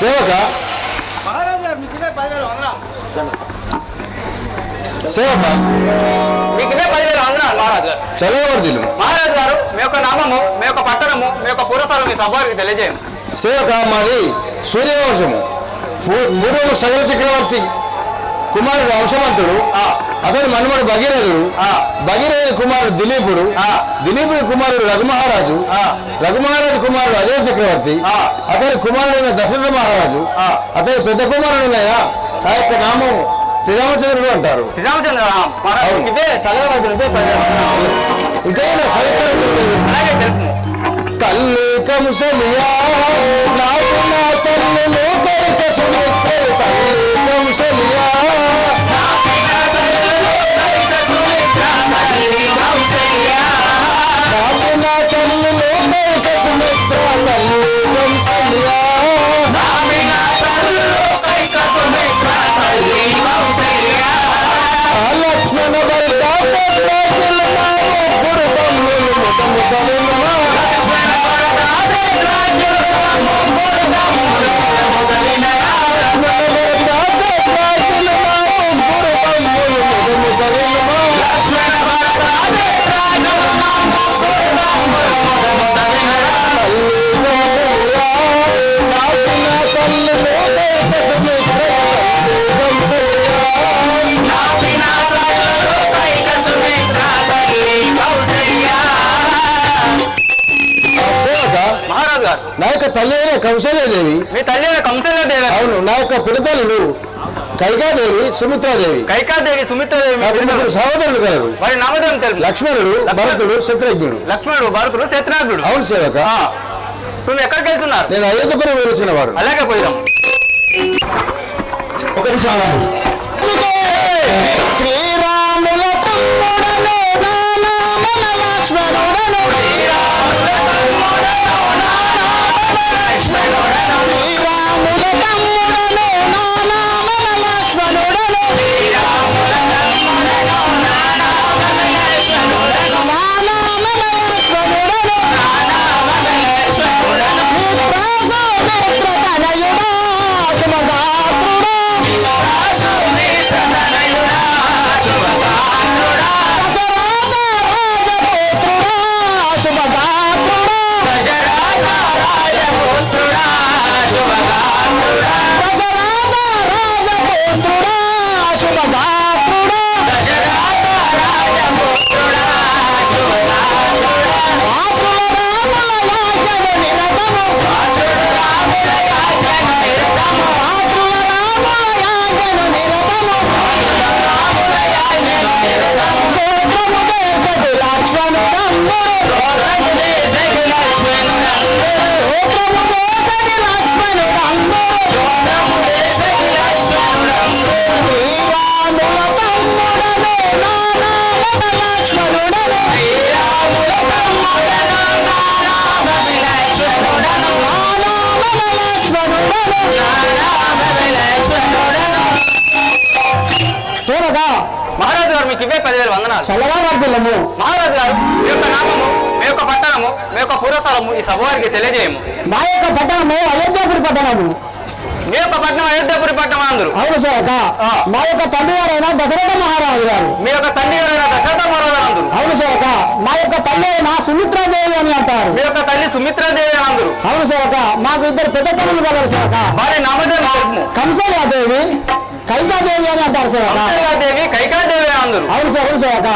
సేవక? సేవక? మీకు ఇవే పదివేల వందనాలు మహారాజు గారు. చదవవర్దిలు మహారాజు గారు మీ యొక్క నామము మీ యొక్క పట్టణము మీ యొక్క పురసాలు మీ సభకి తెలియజేయండి. సేవక మాది సూర్యవంశము. పూర్వము సగర చక్రవర్తి కుమారుడు వంశవంతుడు అతని మనుమడు భగీరథుడు ఆ. భగీరథుని కుమారుడు దిలీపుడు ఆ. దిలీపుడి కుమారుడు రఘుమహారాజు ఆ. రఘుమహారాజు కుమారుడు అజయ చక్రవర్తి ఆ. అతని కుమారుడైన దశరథ మహారాజు ఆ. అతని పెద్ద కుమారుడునయ ఆ యొక్క నామం శ్రీరామచంద్రుడు అంటారు శ్రీరామచంద్ర మహారాజు అవును. ఇవే చదవవలసిన ఇవే పదివేల వందనాలు ఇంకా తల్లి లోకైక నా యొక్క తల్లి అయిన కౌశల్యదేవి మీ తల్లి అయిన కంసల్యదేవి అవును నా యొక్క పిడతలు కైకాదేవి సుమిత్రాదేవి. కైకాదేవి సుమిత్రదేవి. ముగ్గురు సహోదరులు కలరు. వారి నామధేయం తెలుపు. లక్ష్మణుడు భరతుడు శత్రుఘ్నుడు. లక్ష్మణుడు భరతుడు శత్రుఘ్నుడు. అవును సేవక. నువ్వు ఎక్కడికి వెళ్తున్నారు? నేను అయోధ్యపురం వెలిసిన వాడు. అలాగే పోయిదాం. ఒక నిమిషం సేవగా మహారాజు గారు మీకు ఇవే పదివేల వందనాలు. చల్లగా వాడుతున్నాము మహారాజు గారు మీ యొక్క నామము మీ యొక్క పట్టణము మీ యొక్క పురస్థలము ఈ సభ వారికి తెలియజేయము. మా యొక్క పట్టణము అయోధ్యాపురి పట్టణము. మీ యొక్క పట్టణం అయోధ్యపురి పట్టణం అందరు. అవును సేవక ఆ. మా యొక్క తండ్రి గారైన దశరథ మహారాజు గారు. మీ యొక్క తండ్రి గారైన దశరథ మహారాజు అందరు. అవును సేవక మా యొక్క తల్లి అయిన సుమిత్రాదేవి అని అంటారు. మీ యొక్క తల్లి సుమిత్రాదేవి అని అందరు. అవును సేవక మాకు ఇద్దరు పెద్ద తల్లులు కలరు సేవక వారి తెలుపుము. కంసలాదేవి కైకాదేవి అని అంటారు సేవక దేవి కైకాదేవి అందరు. అవును సార్ అవును సేవక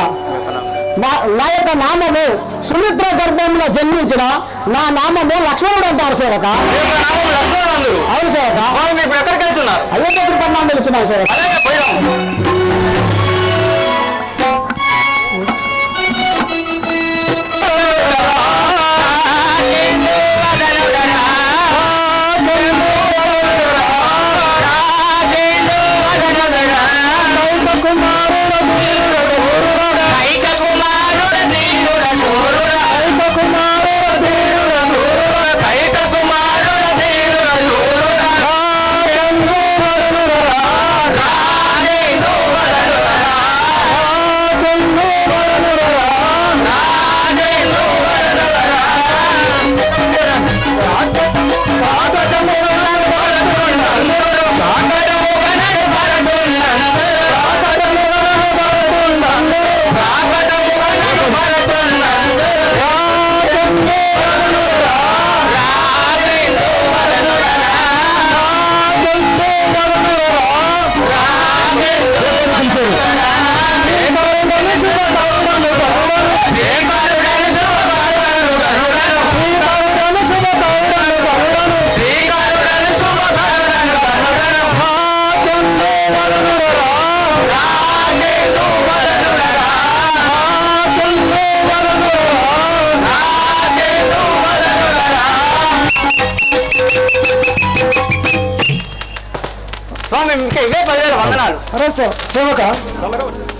మా నా యొక్క నామము సుమిత్ర గర్భంలో జన్మించిన నా నామము లక్ష్మణుడు అంటారు సేవక అవును సేవక ఇప్పుడు ఎక్కడికి వెళ్తున్నారు? అయోధ్యాపురి పట్టణం వెళ్తున్నాం సేవక ఇవే పదివేల వందనాలు. అరే సేవక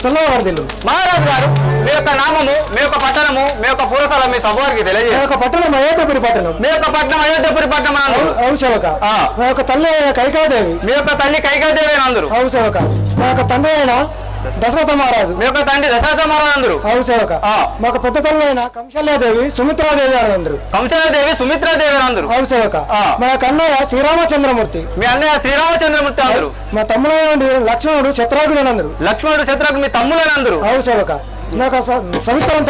చల్లగా వర్దిల్లు మహారాజు గారు మీ యొక్క నామము మీ యొక్క పట్టణము మీ యొక్క పురస్థలం మీ సభవారికి తెలియజేయండి. యొక్క పట్టణం అయోధ్యపురి పట్టణం. మీ యొక్క పట్టణం అయోధ్యపురి పట్టణం అని అందరు అవు సేవక. ఆ. మా యొక్క తల్లి కైకాదేవి. మీ యొక్క తల్లి కైకదేవి అని అందరు అవు సేవక. మా యొక్క తండ్రి అయిన దశరథ మహారాజు. మీ యొక్క తండ్రి దశరథ మహారాజు అందరు. అవు సేవక. ఆ. మా యొక్క పెద్ద తల్లి అయిన కంశల్యాదేవి సుమిత్రాదేవి అని అందరు. కంసదేవి సుమిత్రాదేవి అందరు. అవు సేవక. ఆ. మా యొక్క అన్నయ్య శ్రీరామచంద్రమూర్తి. మీ అన్నయ్య శ్రీరామచంద్రమూర్తి అందరు. మా తమ్ముడు లక్ష్మణుడు అని అందరు లక్ష్మణుడు శత్రుఘ్న మీ తమ్ములని అందరు. అవు సేవక. నాకు సవిస్తరం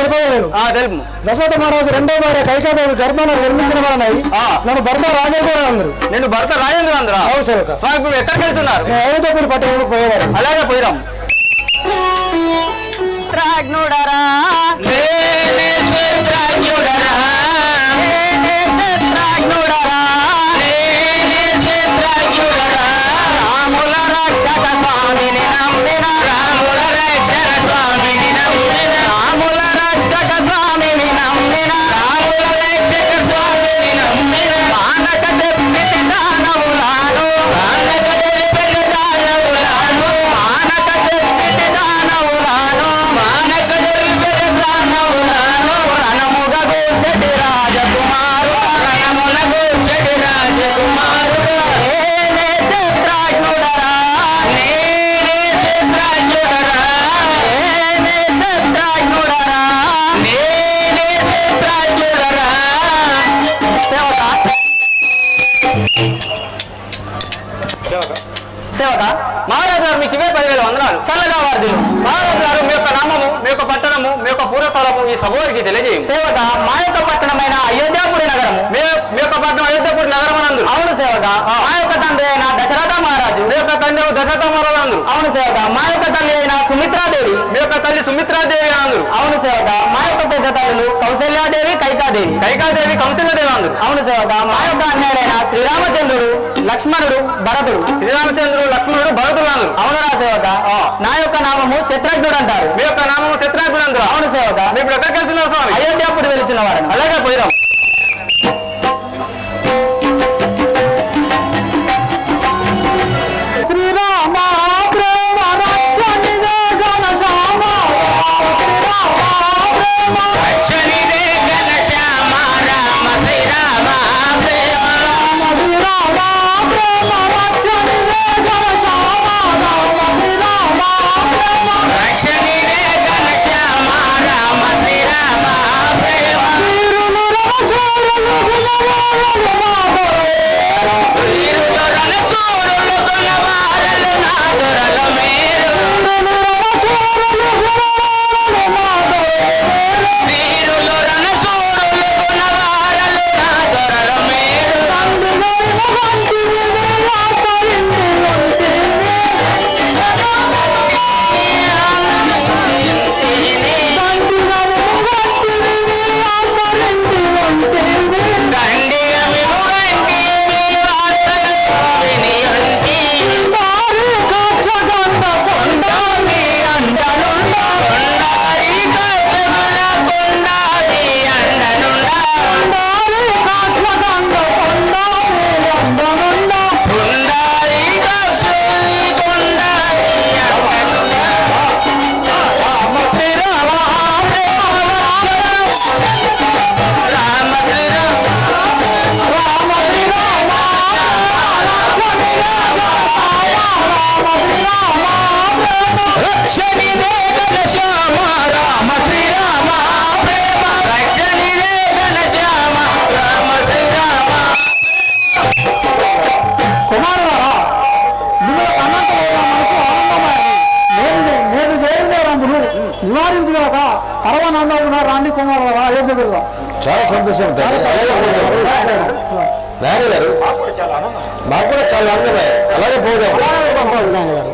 దశరథ మహారాజు రెండో భార్య కైకాదేవి గర్భాన్ని జన్మించిన వారనై ఆ. నన్ను భర్త రాజేంద్ర అందరు నేను భర్త రాజేంద్ర అందరా అవు సేవక. స్వామి ఇప్పుడు ఎక్కడికి వెళ్తున్నారు? నేను అయోధ్యపురి పట్టణంలో పోయేవాడు అలాగే పోయిరాం ರಾಗ್ ನೋಡಾರ? సేవక మహారాజు గారు మీకు ఇవే పదివేల వందనాలు. చల్లగా వార్డులు మహారాజు గారు మీ యొక్క నామము మీ యొక్క పట్టణము మీ యొక్క పూర్వస్థలము ఈ సభవారికి తెలియజేయండి సేవక మా యొక్క పట్టణమైన అయోధ్యాపురి నగరము. మీ మీ యొక్క పట్టణం అయోధ్యాపురి నగరం అనందు అవును సేవక మా యొక్క తండ్రి అయిన దశరథ మహారాజు. మీ యొక్క తండ్రి దశరథ మహారాజు. అనందు అవును సేవక మా యొక్క తల్లి అయిన సుమిత్రాదేవి. మీ యొక్క తల్లి సుమిత్రాదేవి అనందు. అవును సేవక మా యొక్క పెద్ద తల్లులు కౌశల్యాదేవి కైకాదేవి. కైకాదేవి కౌశల్యాదేవి అనందు. అవును సేవక మా యొక్క అన్యాయులైన శ్రీరామచంద్రుడు. లక్ష్మణుడు భరతుడు. శ్రీరామచంద్రుడు లక్ష్మణుడు భరతుడు అందరు అవును సేవక. నా యొక్క నామము శత్రుఘ్నుడు అంటారు. మీ యొక్క నామము శత్రుఘ్నుడు అంటారు అవును సేవక. మీ ఇప్పుడు ఎక్కడికి వెళ్తున్నారు స్వామి? అయోధ్యాపుడు వెళ్తున్న వారు అలాగే పోయిరాం నివారించగలక పరమానందం ఉన్నారు రాండి కుమార్ ఏం చెబుతుందా చాలా సంతోషం నాని గారు నాకు కూడా చాలా ఆనందమే అలాగే పోదాం నాని గారు